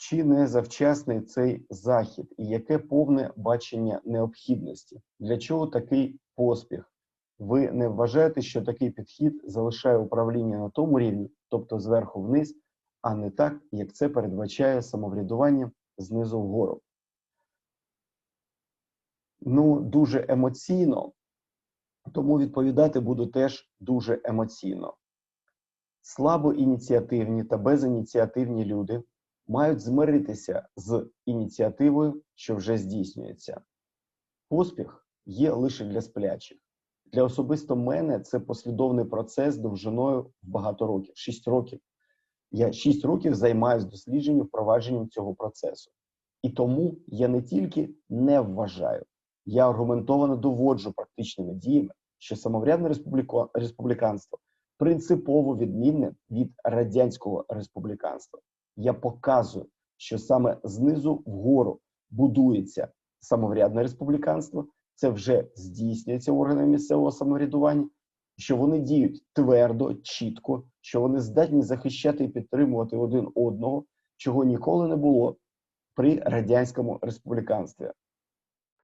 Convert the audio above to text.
Чи не завчасний цей захід, і яке повне бачення необхідності? Для чого такий поспіх? Ви не вважаєте, що такий підхід залишає управління на тому рівні, тобто зверху вниз, а не так, як це передбачає самоврядування знизу вгору? Ну, дуже емоційно, тому відповідати буду теж дуже емоційно. Слабо ініціативні та безініціативні люди мають змиритися з ініціативою, що вже здійснюється. Поспіх є лише для сплячих. Для особисто мене це послідовний процес довжиною в багато років, 6 років. Я 6 років займаюся дослідженням, впровадженням цього процесу. І тому я не тільки не вважаю, я аргументовано доводжу практичними діями, що самоврядне республіканство принципово відмінне від радянського республіканства. Я показую, що саме знизу вгору будується самоврядне республіканство, це вже здійснюється органами місцевого самоврядування, що вони діють твердо, чітко, що вони здатні захищати і підтримувати один одного, чого ніколи не було при радянському республіканстві.